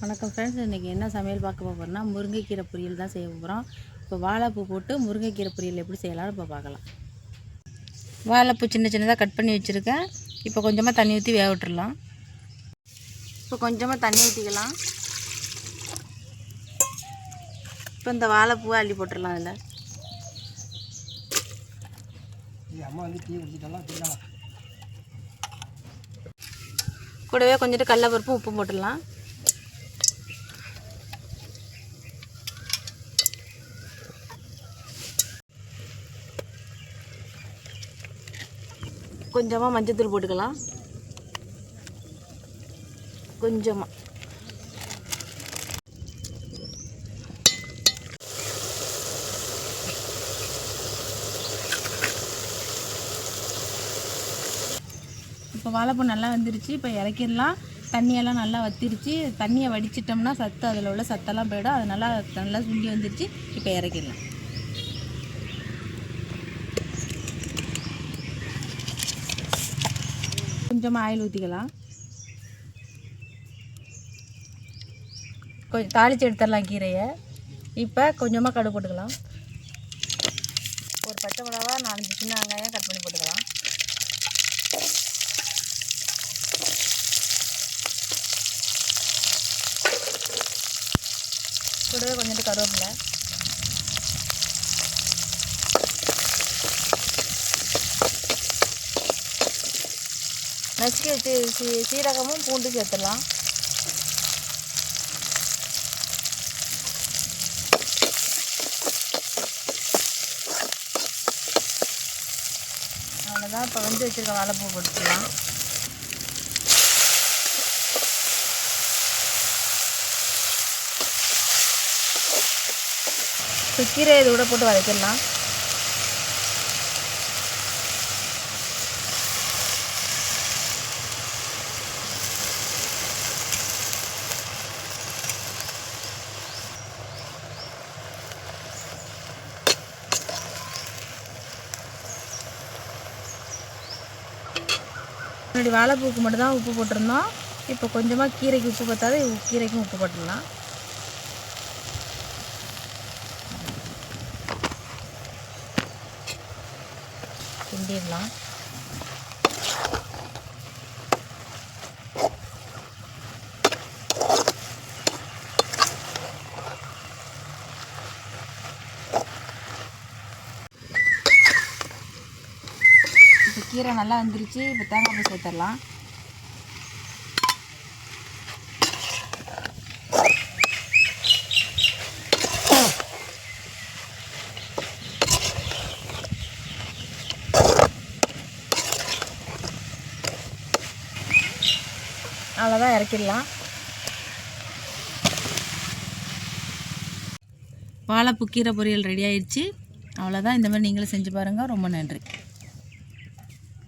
வணக்கம் ஃப்ரெண்ட்ஸ் இன்றைக்கி என்ன சமையல் பார்க்க போகிறோம்னா முருங்கைக்கீரை பொரியல் தான் செய்ய போகிறோம் இப்போ வாழைப்பூ போட்டு முருங்கைக்கீரை பொரியல் எப்படி செய்யலாம்னு இப்போ பார்க்கலாம். வாழைப்பூ சின்ன சின்னதாக கட் பண்ணி வச்சுருக்கேன். இப்போ கொஞ்சமாக தண்ணி ஊற்றி வேக விட்டுறலாம். இப்போ கொஞ்சமாக தண்ணி ஊற்றிக்கலாம் இப்போ இந்த வாழைப்பூவை அள்ளி போட்டுடலாம் அதில். கூடவே கொஞ்சோண்டு கடலப்பருப்பும் உப்பு போட்டுடலாம் கொஞ்சமாக மஞ்சத்தூள் போட்டுக்கலாம். கொஞ்சமாக இப்போ வாழைப்பூ நல்லா வந்துருச்சு. இப்போ இறக்கிடலாம். தண்ணியெல்லாம் நல்லா வத்திருச்சு. தண்ணியை வடிச்சிட்டோம்னா சத்து அதில் உள்ள சத்தெல்லாம் போயிடும். அது நல்லா நல்லா சுண்டி வந்துருச்சு. இப்போ இறக்கிடலாம். கொஞ்சமாக ஆயில் ஊற்றிக்கலாம் கொஞ்சம் தாளித்து எடுத்துடலாம் கீரையை. இப்போ கொஞ்சமாக கடுகு போட்டுக்கலாம். ஒரு பச்சை மிளகா நாலஞ்சு சின்ன வெங்காயம் கட் பண்ணி போட்டுக்கலாம். கூடவே கொஞ்சோண்டு கருவேப்பிலை. நசுக்கி வச்சு சீ சீரகமும் பூண்டு சேர்த்துடலாம். அவ்வளோதான் இப்போ வந்து வச்சுருக்க வாழைப்பூ போட்டுக்கலாம் இப்போ கீரை இது கூட போட்டு வதக்கிடலாம். முன்னாடி வாழைப்பூக்கு மட்டும் தான் உப்பு போட்டிருந்தோம். இப்போ கொஞ்சமாக கீரைக்கு உப்பு பத்தாது கீரைக்கும் உப்பு போட்டுடலாம். கிண்டிடலாம். கீரை நல்லா வந்துருச்சு. இப்போ தேங்காய் பூ சேர்த்துடலாம். அவ்வளோதான் இறக்கிடலாம். வாழைப்பு கீரை பொரியல் ரெடி ஆயிடுச்சு. அவ்வளோதான் இந்த மாதிரி நீங்களும் செஞ்சு பாருங்கள் ரொம்ப நன்றி.